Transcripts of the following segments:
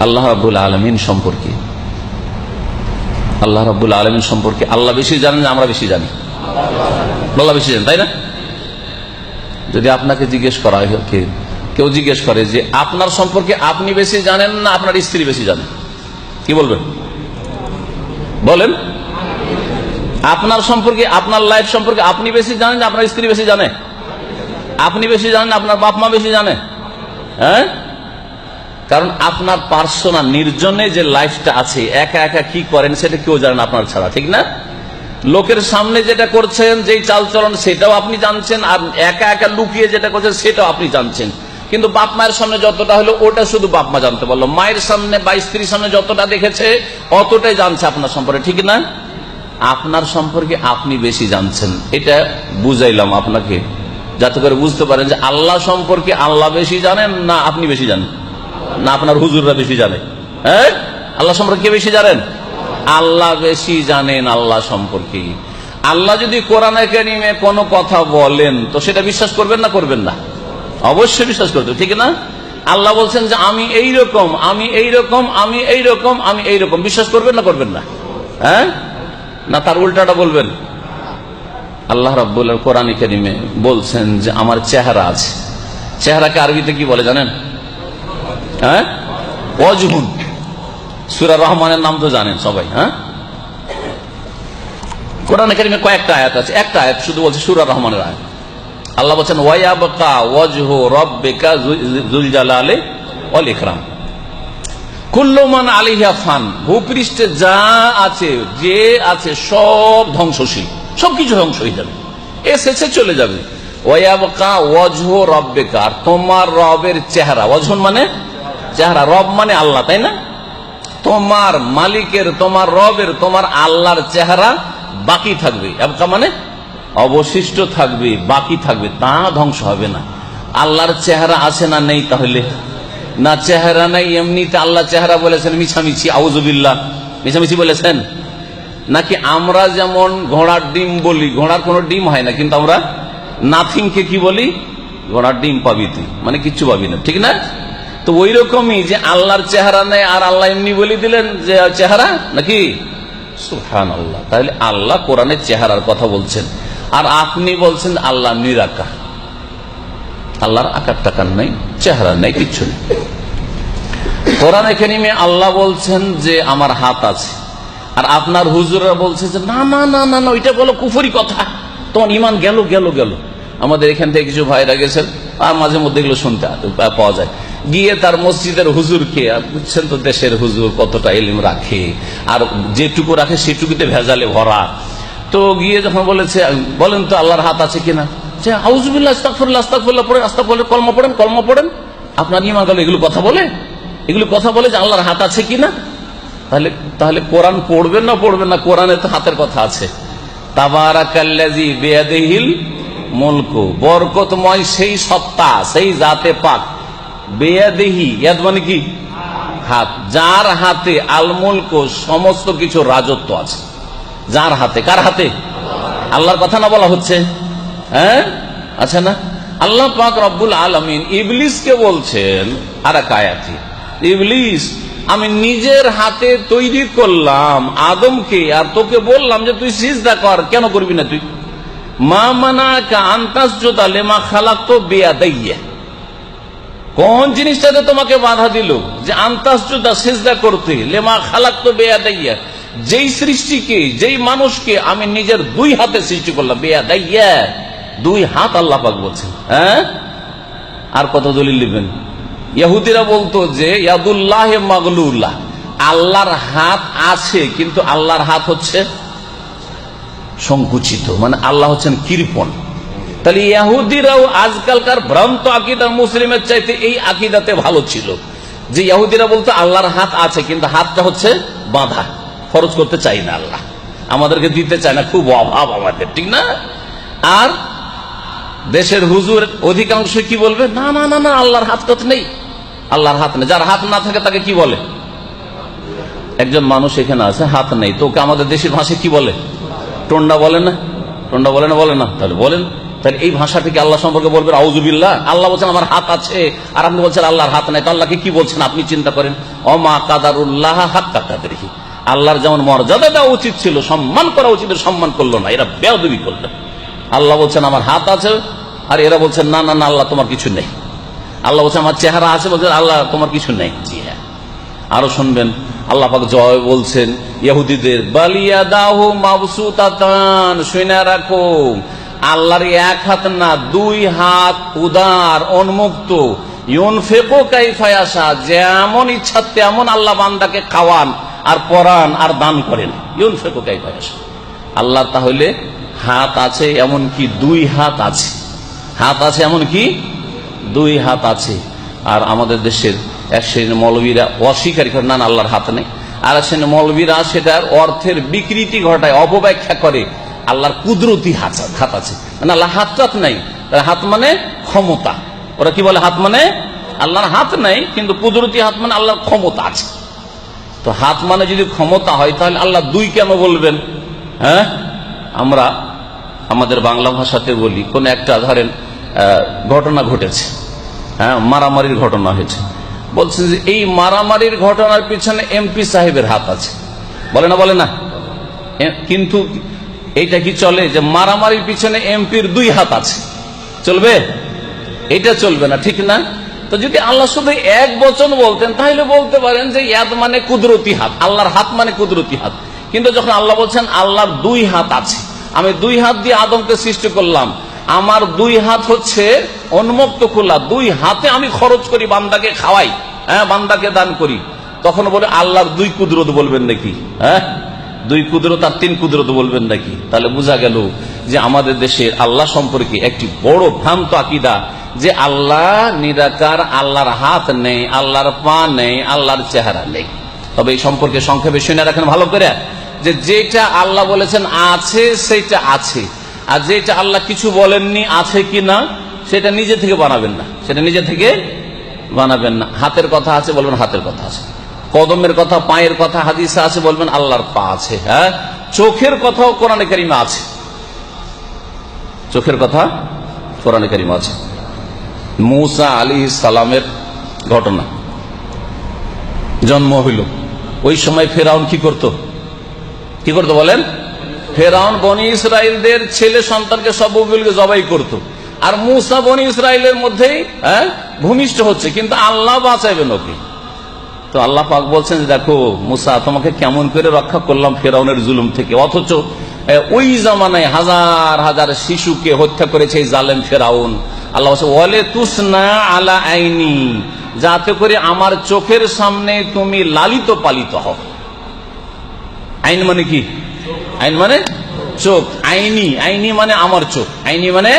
আল্লাহ রাবুল আলমিন সম্পর্কে। আল্লাহ রাবুল আলমিন সম্পর্কে আল্লাহ বেশি জানেন, আমরা বেশি জানি। আল্লাহ বেশি জানেন, তাই না? যদি আপনাকে জিজ্ঞেস করা হয় কেউ জিজ্ঞেস করে যে আপনার সম্পর্কে আপনি বেশি জানেন না আপনার স্ত্রী বেশি জানেন কি বলবেন? বলেন। আপনার সম্পর্কে, আপনার লাইফ সম্পর্কে আপনি বেশি জানেন আপনার স্ত্রী বেশি জানে? আপনি বেশি জানেন আপনার বাপ মা বেশি জানে? হ্যাঁ? কারণ আপনার পার্সোনাল, নির্জনে যে লাইফটা আছে, একা একা কি করেন সেটা কেউ জানেন আপনার ছাড়া, ঠিক না? লোকের সামনে যেটা করছেন, যেই চালচলন, সেটাও আপনি জানছেন, আর একা একা লুকিয়ে যেটা করছেন, সেটাও আপনি জানছেন। কিন্তু বাপ মায়ের সামনে যতটা হলো, ওটা শুধু বাপ মা জানতে পারল। মায়ের সামনে বা স্ত্রীর সামনে যতটা দেখেছে, অতটাই জানছে আপনার সম্পর্কে, ঠিক না? আপনার সম্পর্কে আপনি বেশি জানছেন। এটা বুঝাইলাম আপনাকে, যাতে করে বুঝতে পারেন যে আল্লাহ সম্পর্কে আল্লাহ বেশি জানেন না আপনি বেশি জানেন। না আপনার হুজুররা বেশি জানে। হ্যাঁ? আল্লাহ সম্পর্কে বেশি জানেন? আল্লাহ বেশি জানেন আল্লাহ সম্পর্কে আল্লাহ যদি কোরআনে কারিমে কোনো কথা বলেন, তো সেটা বিশ্বাস করবেন না করবেন না? অবশ্যই বিশ্বাস করতে ঠিক না? আল্লাহ বলছেন যে আমি এই রকম আমি এই রকম আমি এই রকম আমি এই রকম বিশ্বাস করবেন না করবেন না? হ্যাঁ? না, তার উল্টাটা বলবেন। আল্লাহ রাব্বুল কোরআন কারিমে বলছেন যে আমার চেহারা আছে। চেহারাকে আরবিতে কি বলে জানেন? হ্যাঁ? অজহুন সুরা রহমানের নাম তো জানেন সবাই হ্যাঁ? কোরআন কারিমে কয়েকটা আয়াত আছে। একটা আয়াত শুধু বলছে সুরা রহমানের আয়াত। আল্লাহ বলছেন ওয়াইয়াবকা ওয়াজহু রব্বিকা জুল জালালে ওয়াল ইকরাম। আলিহা ফান। ভূপৃষ্ঠে যা আছে, যে আছে, সব ধ্বংসশীল। সবকিছু ধ্বংস হয়ে যাবে। এসেছে চলে যাবে। ওয়াবকা ওয়াজহ রব্বেকা। তোমার রবের চেহারা। ওয়াজহন মানে চেহারা রব মানে আল্লাহ, তাই না? তোমার মালিকের, তোমার রবের, তোমার আল্লাহর চেহারা বাকি থাকবে। মানে? অবশিষ্ট থাকবে, বাকি থাকবে, তা ধ্বংস হবে না। আল্লাহর চেহারা আছে না নেই তাহলে? না চেহারা নাই, এমনিতে আল্লাহ চেহারা বলেছেন, মিছামিছি আউজুবিল্লাহ মিছামিছি বলেছেন? নাকি আমরা যেমন ঘোড়ার ডিম বলি, ঘোড়ার কোনো ডিম হয় না, কিন্তু আমরা নাথিংকে কি বলি? ঘোড়ার ডিম পাবি তুই। মানে কিচ্ছু পাবি না, ঠিক না? তো ওই রকমই যে আল্লাহর চেহারা নেই আর আল্লাহ এমনি বলে দিলেন যে চেহারা? নাকি? সুহান আল্লাহ তাহলে আল্লাহ কোরআনের চেহারার কথা বলছেন। আর আপনি বলছেন আল্লাহ নিরাকার। আল্লাহর আকার টাকার নেই? চেহারা নেই, কিচ্ছু নেই। কোরআন এখানে আল্লাহ বলছেন যে, আমার হাত আছে। আর আপনার হুজুররা বলছে যে, না না না না না, ওইটা বলো কুফুরি কথা। তোমার ইমান গেল গেল গেল। আমাদের এখান থেকে কিছু ভাইরা গেছেন। আর মাঝে মধ্যে এগুলো শুনতে পাওয়া যায়। গিয়ে তার মসজিদের হুজুরকে বুঝছেন তো দেশের হুজুর কতটা এলিম রাখে, আর যেটুকু রাখে সেটুকুতে ভেজালে ভরা। তো গিয়ে যখন বলেছে, বলেন তো আল্লাহর হাত আছে কিনা? যে আউজুবিল্লাহ আস্তাকফুল্লাহ আস্তাকফুল্লাহ পড়েন আস্তা বলে কলমা পড়েন কলমা পড়েন। আপনার ইমান গেল, এগুলো কথা বলে? এগুলো কথা বলে যে আল্লাহর হাত আছে কিনা? তাহলে তাহলে কোরআন পড়বেন না পড়বেন না, কোরআনে তো হাতের কথা আছে। তাবারাকাল্লাজি বেয়াদেহিল মুলক, বরকতময় সেই সত্তা, সেই জাতে পাক। বেয়াদেহি, ইয়াদ মানে কি? হাত। যার হাতে আল মুলক সমস্ত কিছু রাজত্ব আছে। যার হাতে? কার হাতে? আল্লাহর কথা না বলা হচ্ছে? হ্যাঁ? আছে না? আল্লাহ পাক রব্বুল আলমিন ইবলিসকে বলছেন আর এক ইবলিস, আমি নিজের হাতে তৈরি করলাম আদমকে, আর তোকে বললাম যে তুই সিজদা কর। কেন করবি না তুই? মা মানা আন্তাস জোতা লেমা খালাক তো বেয়া দাইয়া কোন জিনিসটাতে তোমাকে বাধা দিল? যে আন্তাস জোতা সিজদা করতে। লেমা খালাক তো বেয়া দাইয়া যেই সৃষ্টিকে, যেই মানুষকে আমি নিজের দুই হাতে সৃষ্টি করলাম বেয়া দাইয়া দুই হাত আল্লাহ পাক বলছেন। হ্যাঁ? আর কত দলিল লিখবেন ইহুদিরা বলতো যে, ইয়াদুল্লাহ মাগলুল্লাহ আল্লাহর হাত আছে, কিন্তু আল্লাহর হাত হচ্ছে সংকুচিত। মানে আল্লাহ হচ্ছেন কৃপন তাহলে ইয়াহুদিরাও আজকালকার ভ্রান্ত আকিদার মুসলিমের চাইতে এই আকিদাতে ভালো ছিল। যে ইয়াহুদিরা বলতো, আল্লাহর হাত আছে, কিন্তু হাতটা হচ্ছে বাঁধা। খরচ করতে চাই না আল্লাহ। আমাদেরকে দিতে চায় না, খুব অভাব আমাদের, ঠিক না? আর দেশের হুজুর অধিকাংশ কি বলবে, না না না না, আল্লাহর হাত কত নেই। আল্লাহর হাত নেই। যার হাত না থাকে, তাকে কি বলে? একজন মানুষ এখানে আছে, হাত নেই। তোকে আমাদের দেশের ভাষায় কি বলে? টন্ডা বলে না? টন্ডা বলে না বলে না। তাহলে বলেন। তাহলে এই ভাষা থেকে আল্লাহ সম্পর্কে বলবেন আউজুবিল্লাহ আল্লাহ বলছেন, আমার হাত আছে। আর আপনি বলছেন, আল্লাহর হাত নাই। তো আল্লাহকে কি বলছেন? আপনি চিন্তা করেন, অমা কাদারুল্লাহ হাত কাদারি আল্লাহর যেমন মর্যাদা দেওয়া উচিত ছিল, সম্মান করা উচিত সম্মান করল না। এরা বেয়াদবি করল। আল্লাহ বলছেন, আমার হাত আছে। আর এরা বলছেন, না না না, আল্লাহ তোমার কিছু নেই। আল্লাহ বলছেন, আমার চেহারা আছে? বলছেন, আল্লাহ তোমার কিছু নেই। জি হ্যাঁ। আরও শুনবেন, আল্লাহ পাক জয় বলছেন, ইহুদিদের বালিয়া দাহু মাবসুতাতান। শুনে রাখো আল্লাহর এক হাত না দুই হাত উদার উন্মুক্ত। ফেকো কাইফায়াসা যেমন ইচ্ছা তেমন আল্লাহ বান্দাকে খাওয়ান আর পরান আর দান করেন। ইউন ফেকো কাইফায়াসা আল্লাহ তাহলে হাত আছে এমন কি দুই হাত আছে? হাত আছে এমন কি? দুই হাত আছে। আর আমাদের দেশের এক শ্রেণির মৌলবীরা অস্বীকারী করে না, আল্লাহর হাত নেই। আর এক শ্রেণির মৌলবীরা সেটার অর্থের বিকৃতি ঘটায় অপব্যাখ্যা করে। আল্লাহর কুদরতি হাত হাত আছে। মানে আল্লাহ হাত টাত নাই হাত মানে ক্ষমতা। ওরা কি বলে হাত মানে? আল্লাহর হাত নাই, কিন্তু কুদরতি হাত মানে আল্লাহর ক্ষমতা আছে। তো হাত মানে যদি ক্ষমতা হয়, তাহলে আল্লাহ দুই কেন বলবেন? হ্যাঁ? আমরা আমাদের বাংলা ভাষাতে বলি, কোন একটা ধরেন ঘটনা ঘটেছে। হ্যাঁ মারামারির ঘটনা হয়েছে। বলছেন যে এই মারামারির ঘটনার পিছনে এমপি সাহেবের হাত আছে। বলে না বলে না। কিন্তু এইটা কি চলে? যে মারামারির পিছনে এমপির দুই হাত আছে। চলবে? এটা চলবে না, ঠিক না? তো যদি আল্লাহ শুধু এক বচন বলতেন, তাহলে বলতে পারেন যে ইয়াদ মানে কুদরতি হাত, আল্লাহর হাত মানে কুদরতি হাত। কিন্তু যখন আল্লাহ বলছেন, আল্লাহর দুই হাত আছে। আমি দুই হাত দিয়ে আদমকে সৃষ্টি করলাম। আমার দুই হাত হচ্ছে উন্মুক্ত খোলা। দুই হাতে আমি খরচ করি, বান্দাকে খাওয়াই। হ্যাঁ বান্দাকে দান করি। তখন বলে, আল্লাহর দুই কুদরত বলবেন নাকি? হ্যাঁ? দুই কুদরত আর তিন কুদরত বলবেন নাকি? তাহলে বোঝা গেল যে আমাদের দেশের আল্লাহ সম্পর্কে একটি বড় ভ্রান্ত আকিদা যে আল্লাহ নিরাকার, আল্লাহর হাত নেই, আল্লাহর পা নেই, আল্লাহর চেহারা নেই। তবে এই সম্পর্কে সংক্ষেপে শুনে রাখেন ভালো করে যে যেটা আল্লাহ বলেছেন আছে সেটা আছে। আর যেটা আল্লাহ কিছু বলেননি আছে কি না, সেটা নিজে থেকে বানাবেন না। সেটা নিজে থেকে বানাবেন না। হাতের কথা আছে, বলবেন হাতের কথা আছে। কদমের কথা, পায়ের কথা, হাদিসে আছে, বলবেন আল্লাহর পা আছে হ্যাঁ? চোখের কথাও কোরআনে কারিমা আছে। চোখের কথা কোরআনে কারিমা আছে। মৌসা আলী সালামের ঘটনা। জন্ম হইল। ওই সময় ফেরাউন কি করত? কি করতো বলেন? ফেরাউন বনি ইসরায়েলদের ছেলে সন্তানকে সব জবাই করত। আর মুসা বনি ইসরায়েলের মধ্যেই হ্যাঁ ভূমিষ্ঠ হচ্ছে। কিন্তু আল্লাহ বাঁচাইবেন ওকে। তো আল্লাহ পাক বলছেন দেখো, মুসা, তোমাকে কেমন করে রক্ষা করলাম ফেরাউনের জুলুম থেকে? অথচ ওই জামানায় হাজার হাজার শিশুকে হত্যা করেছে জালেম ফেরাউন। আল্লাহ ওয়ালে আলা আইনি, যাতে করে আমার চোখের সামনে তুমি লালিত পালিত আইন মানে কি? আইন মানে চোখ। আইনি মানে আমার চোখ। আইনি মানে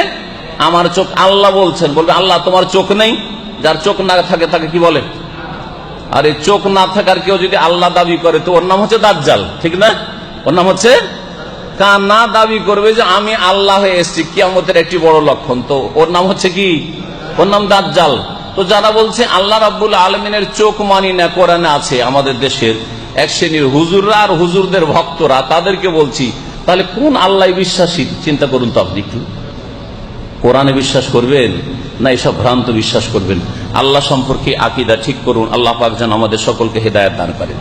আমার চোখ। আল্লাহ বলছেন, বলবে, আল্লাহ, তোমার চোখ নেই। যার চোখ না থাকে, তাকে কি বলে? আর এই চোখ না থাকার কেউ যদি আল্লাহ দাবি করে, তো ওর নাম হচ্ছে দাজ্জাল, ঠিক না? ওর নাম হচ্ছে কানা দাবি করবে যে আমি আল্লাহ হয়ে এসছি, কিয়ামতের একটি বড় লক্ষণ। তো ওর নাম হচ্ছে কি? ওর নাম দাজ্জাল। তো যারা বলছে আল্লাহ রাব্বুল আলমিনের চোখ মানি না, কোরআনে আছে আমাদের দেশের এক শ্রেণির হুজুররা আর হুজুরদের ভক্তরা, তাদেরকে বলছি, তাহলে কোন আল্লাহ বিশ্বাসী? চিন্তা করুন তো আপনি একটু। কোরআনে বিশ্বাস করবেন না এসব ভ্রান্ত বিশ্বাস করবেন? আল্লাহ সম্পর্কে আকিদা ঠিক করুন, আল্লাহ পাক যেন আমাদের সকলকে হেদায়ত দান করেন।